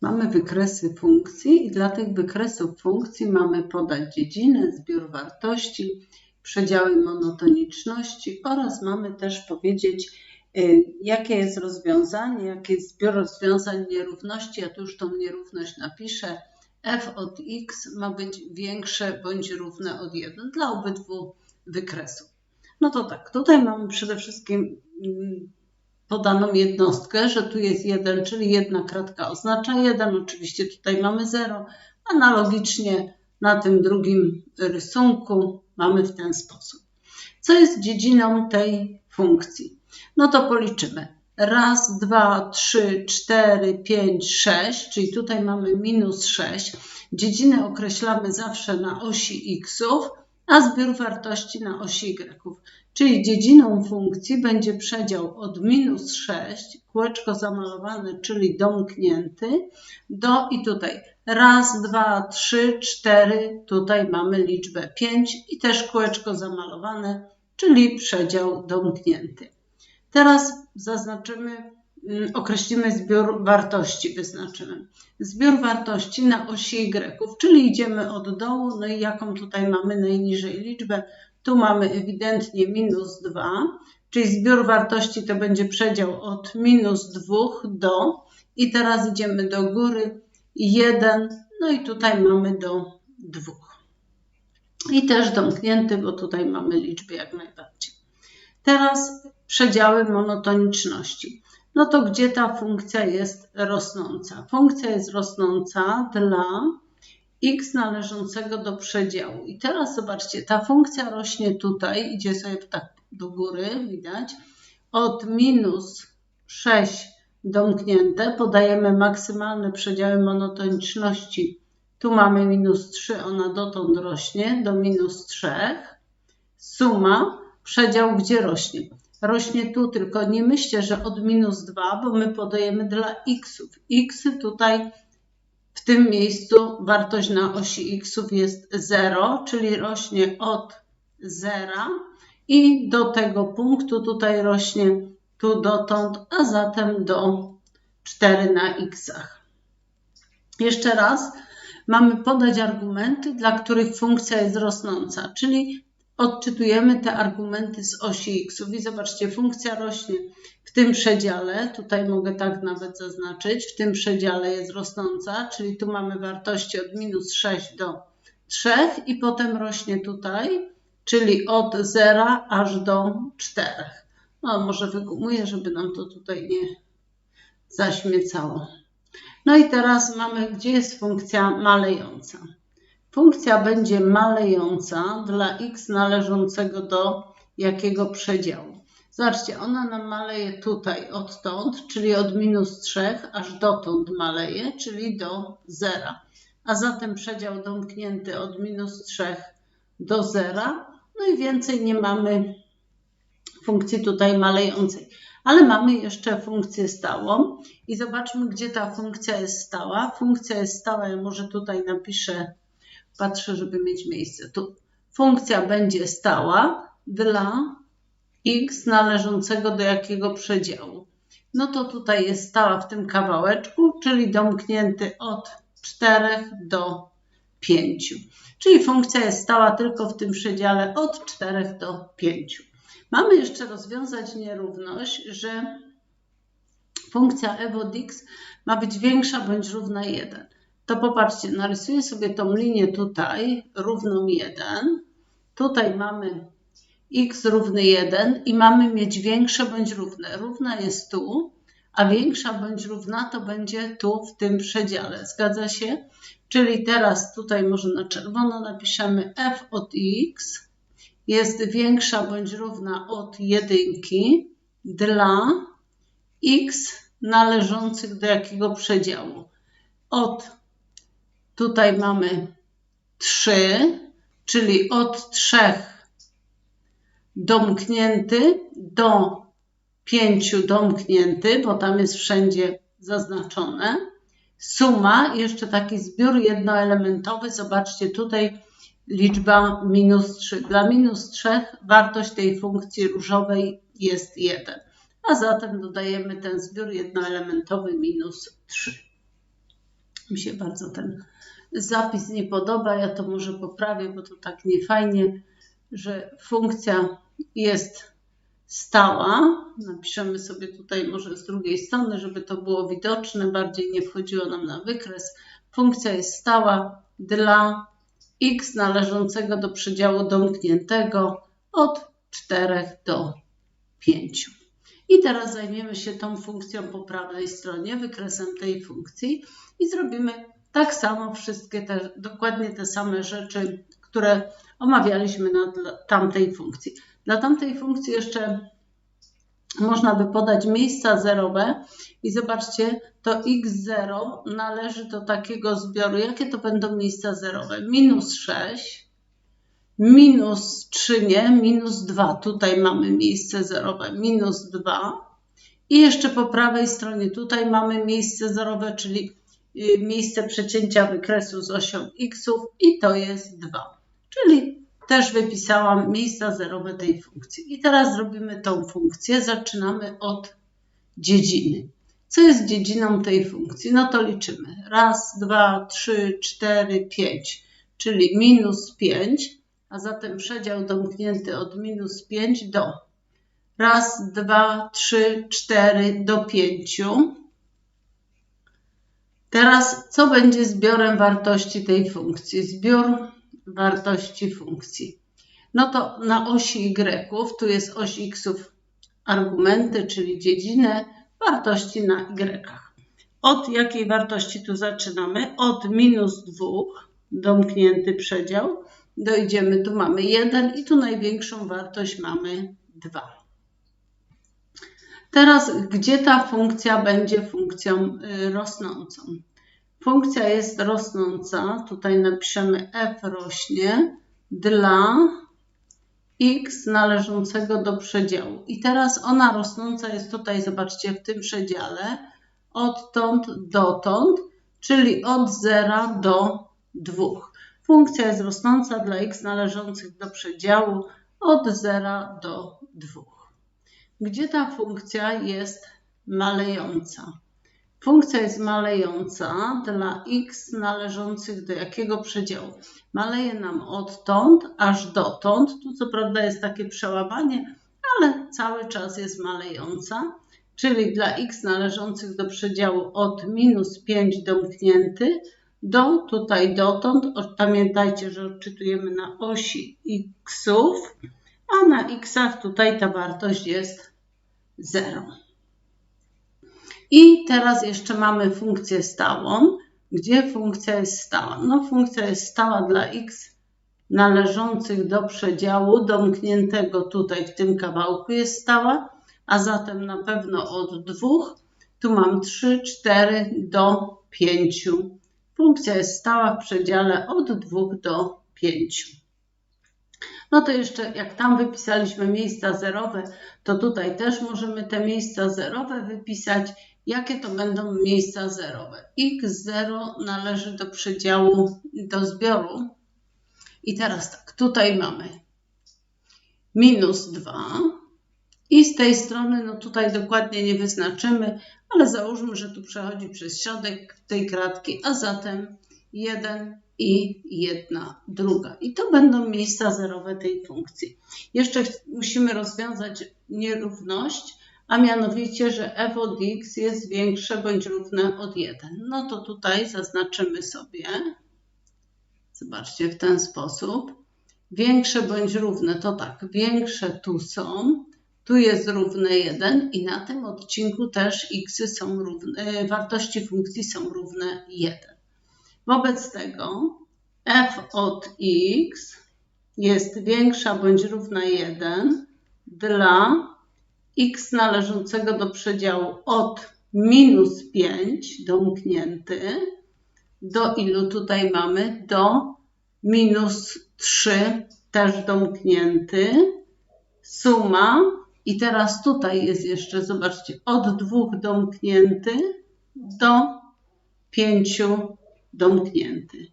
Mamy wykresy funkcji i dla tych wykresów funkcji mamy podać dziedzinę, zbiór wartości, przedziały monotoniczności oraz mamy też powiedzieć, y, jakie jest rozwiązanie, jaki jest zbiór rozwiązań nierówności. Ja tu już tą nierówność napiszę. f od x ma być większe bądź równe od 1 dla obydwu wykresów. No to tak, tutaj mamy przede wszystkim mm, podaną jednostkę, że tu jest 1, czyli jedna kratka oznacza 1. Oczywiście tutaj mamy 0. Analogicznie na tym drugim rysunku mamy w ten sposób. Co jest dziedziną tej funkcji? No to policzymy. Raz, dwa, trzy, cztery, pięć, sześć, czyli tutaj mamy minus 6. Dziedzinę określamy zawsze na osi xów, a zbiór wartości na osi y. Czyli dziedziną funkcji będzie przedział od minus 6, kółeczko zamalowane, czyli domknięty, do i tutaj raz, dwa, trzy, cztery, tutaj mamy liczbę 5 i też kółeczko zamalowane, czyli przedział domknięty. Teraz zaznaczymy, określimy zbiór wartości, wyznaczymy. Zbiór wartości na osi Y, czyli idziemy od dołu, no i jaką tutaj mamy najniżej liczbę, tu mamy ewidentnie minus 2, czyli zbiór wartości to będzie przedział od minus 2 do i teraz idziemy do góry 1, no i tutaj mamy do 2. I też domknięty, bo tutaj mamy liczby jak najbardziej. Teraz przedziały monotoniczności. No to gdzie ta funkcja jest rosnąca? Funkcja jest rosnąca dla x należącego do przedziału. I teraz zobaczcie, ta funkcja rośnie tutaj, idzie sobie tak do góry, widać, od minus 6 domknięte, podajemy maksymalne przedziały monotoniczności. Tu mamy minus 3, ona dotąd rośnie do minus 3. Suma, przedział gdzie rośnie? Rośnie tu, tylko nie myślcie, że od minus 2, bo my podajemy dla xów. x tutaj w tym miejscu wartość na osi x jest 0, czyli rośnie od 0 i do tego punktu tutaj rośnie tu dotąd, a zatem do 4 na x. Jeszcze raz mamy podać argumenty, dla których funkcja jest rosnąca, czyli odczytujemy te argumenty z osi x. I zobaczcie, funkcja rośnie w tym przedziale, tutaj mogę tak nawet zaznaczyć, w tym przedziale jest rosnąca, czyli tu mamy wartości od minus 6 do 3 i potem rośnie tutaj, czyli od 0 aż do 4. No może wygumuję, żeby nam to tutaj nie zaśmiecało. No i teraz mamy, gdzie jest funkcja malejąca. Funkcja będzie malejąca dla x należącego do jakiego przedziału. Zobaczcie, ona nam maleje tutaj odtąd, czyli od minus 3 aż dotąd maleje, czyli do zera. A zatem przedział domknięty od minus 3 do zera. No i więcej nie mamy funkcji tutaj malejącej. Ale mamy jeszcze funkcję stałą i zobaczmy, gdzie ta funkcja jest stała. Funkcja jest stała, ja może tutaj napiszę, patrzę, żeby mieć miejsce. Tu funkcja będzie stała dla x należącego do jakiego przedziału. No to tutaj jest stała w tym kawałeczku, czyli domknięty od 4 do 5. Czyli funkcja jest stała tylko w tym przedziale od 4 do 5. Mamy jeszcze rozwiązać nierówność, że funkcja x ma być większa bądź równa 1. To popatrzcie, narysuję sobie tą linię tutaj, równą 1. Tutaj mamy x równy 1 i mamy mieć większe bądź równe. Równa jest tu, a większa bądź równa to będzie tu w tym przedziale. Zgadza się? Czyli teraz tutaj może na czerwono napiszemy f od x jest większa bądź równa od jedynki dla x należących do jakiego przedziału. Od tutaj mamy 3, czyli od 3 domknięty do 5 domknięty, bo tam jest wszędzie zaznaczone. Suma, jeszcze taki zbiór jednoelementowy. Zobaczcie tutaj liczba minus 3. Dla minus 3 wartość tej funkcji różowej jest 1. A zatem dodajemy ten zbiór jednoelementowy minus 3. Mi się bardzo ten zapis nie podoba. Ja to może poprawię, bo to tak nie fajnie, że funkcja jest stała. Napiszemy sobie tutaj może z drugiej strony, żeby to było widoczne, bardziej nie wchodziło nam na wykres. Funkcja jest stała dla x należącego do przedziału domkniętego od 4 do 5. I teraz zajmiemy się tą funkcją po prawej stronie, wykresem tej funkcji i zrobimy tak samo wszystkie te, dokładnie te same rzeczy, które omawialiśmy na tamtej funkcji. Dla tamtej funkcji jeszcze można by podać miejsca zerowe i zobaczcie, to x0 należy do takiego zbioru. Jakie to będą miejsca zerowe? Minus 6, minus 3 nie, minus 2. Tutaj mamy miejsce zerowe, minus 2. I jeszcze po prawej stronie tutaj mamy miejsce zerowe, czyli y, miejsce przecięcia wykresu z osią x i to jest 2. Czyli też wypisałam miejsca zerowe tej funkcji. I teraz zrobimy tą funkcję. Zaczynamy od dziedziny. Co jest dziedziną tej funkcji? No to liczymy. Raz, dwa, trzy, cztery, pięć, czyli minus pięć, a zatem przedział domknięty od minus pięć do raz, dwa, trzy, cztery do pięciu. Teraz co będzie zbiorem wartości tej funkcji? Zbiór wartości funkcji. No to na osi y, tu jest oś x argumenty, czyli dziedzinę, wartości na y. Od jakiej wartości tu zaczynamy? Od minus 2, domknięty przedział, dojdziemy, tu mamy 1 i tu największą wartość mamy 2. Teraz, gdzie ta funkcja będzie funkcją y, rosnącą? Funkcja jest rosnąca. Tutaj napiszemy f rośnie dla x należącego do przedziału. I teraz ona rosnąca jest tutaj, zobaczcie, w tym przedziale odtąd dotąd, czyli od 0 do 2. Funkcja jest rosnąca dla x należących do przedziału od 0 do 2. Gdzie ta funkcja jest malejąca? Funkcja jest malejąca dla x należących do jakiego przedziału? Maleje nam odtąd aż dotąd. Tu co prawda jest takie przełamanie, ale cały czas jest malejąca. Czyli dla x należących do przedziału od minus 5 domknięty do tutaj dotąd. Pamiętajcie, że odczytujemy na osi xów, a na xach tutaj ta wartość jest 0. I teraz jeszcze mamy funkcję stałą. Gdzie funkcja jest stała? No funkcja jest stała dla x należących do przedziału domkniętego tutaj w tym kawałku jest stała, a zatem na pewno od 2. Tu mam 3, 4 do 5. Funkcja jest stała w przedziale od 2 do 5. No to jeszcze jak tam wypisaliśmy miejsca zerowe, to tutaj też możemy te miejsca zerowe wypisać Jakie to będą miejsca zerowe? x0 należy do przedziału, do zbioru. I teraz tak, tutaj mamy minus 2 i z tej strony, no tutaj dokładnie nie wyznaczymy, ale załóżmy, że tu przechodzi przez środek tej kratki, a zatem 1 i 1 druga. I to będą miejsca zerowe tej funkcji. Jeszcze musimy rozwiązać nierówność, a mianowicie, że f od x jest większe bądź równe od 1. No to tutaj zaznaczymy sobie, zobaczcie, w ten sposób. Większe bądź równe to tak, większe tu są, tu jest równe 1 i na tym odcinku też x są równe, e, wartości funkcji są równe 1. Wobec tego f od x jest większa bądź równa 1 dla x należącego do przedziału od minus 5 domknięty do ilu tutaj mamy? Do minus 3 też domknięty. Suma i teraz tutaj jest jeszcze, zobaczcie, od 2 domknięty do 5 domknięty.